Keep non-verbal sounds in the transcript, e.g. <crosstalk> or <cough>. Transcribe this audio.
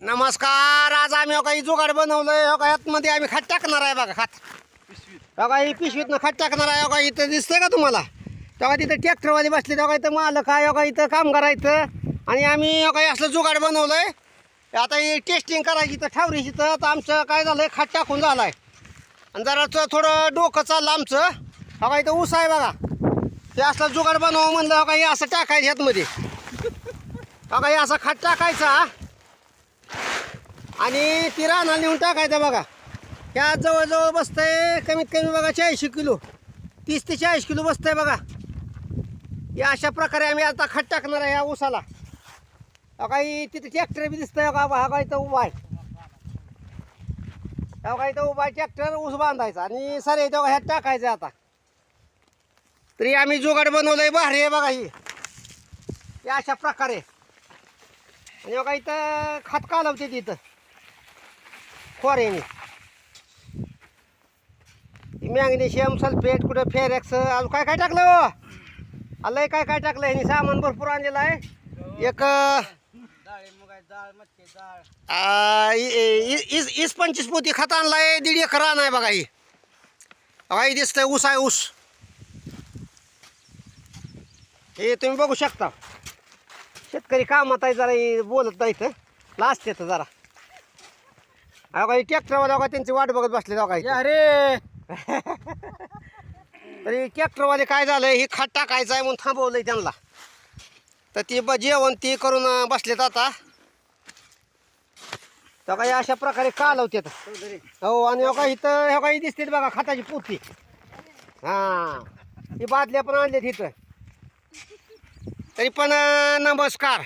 नमस्कार आज आम्ही हो काही जुगाड बनवलंय हो का यातमध्ये आम्ही खात टाकणार आहे बघा खात. हो का ही पिशवीतनं खात टाकणार आहे का इथं दिसतंय का तुम्हाला? तेव्हा तिथं ट्रॅक्टरवाले बसले तेव्हा इथं मालक आहे का इथं आहे इथं आणि आम्ही काही असलं जुगाड बनवलंय. आता ही टेस्टिंग करायची तर ठावरीची तर आता आमचं काय झालंय खात टाकून झालाय. आणि जरा थोडं डोकं चाललं आमचं. हो का इथं ऊस आहे बघा. ते असलं जुगाड बनवावं म्हणलं का हे असं टाकायचं ह्यातमध्ये. हो का हे असं खात टाकायचा आणि ती रानाला नेऊन टाकायचं बघा. ह्या जवळजवळ बसतंय कमीत कमी बघा चाळीसशे किलो. तीस ते चाळीस किलो बसतंय बघा. या अशा प्रकारे आम्ही आता खत टाकणार आहे या ऊसाला. काही तिथे ट्रॅक्टर बी दिसतंय का हा काही इथं उभा आहे. अहो काही इथं उभा आहे. ट्रॅक्टर ऊस बांधायचा आणि सर येतो ह्यात टाकायचं आता. तरी आम्ही जुगाड बनवलंय भारी आहे बघा ही. या अशा प्रकारे. आणि बघा इथं खत कालवते तिथं. खोऱ्याने मॅग्नेशियम सल्फेट कुठं फेरेक्स अजून काय काय टाकलं हो? आलंय काय काय टाकलं ह्यानी? सामान भरपूर आणलेलं आहे. एक इस इस पंचवीस पोती खत आणलाय दीड एकर रान आहे बघा ही. आई दिसतंय ऊस आहे ऊस. हे तुम्ही बघू शकता. शेतकरी कामात आहे जरा बोलत नाही तर लास्ट येतं जरा. अहो काही ट्रॅक्टरवाले बघा त्यांची वाट बघत बसले बघा इथं. अरे! <laughs> तरी ट्रॅक्टरवाले काय झालं हे खाट टाकायचं आहे म्हणून थांबवलंय त्यांना. तर ती ब जेवण ती करून बसलेत आता. तर काही अशा प्रकारे कालवतात. हो आणि हो इथं हो काही दिसते बघा खताची पोती. हां. ही बादल्या पण आणल्यात इथं. तरी पण नमस्कार.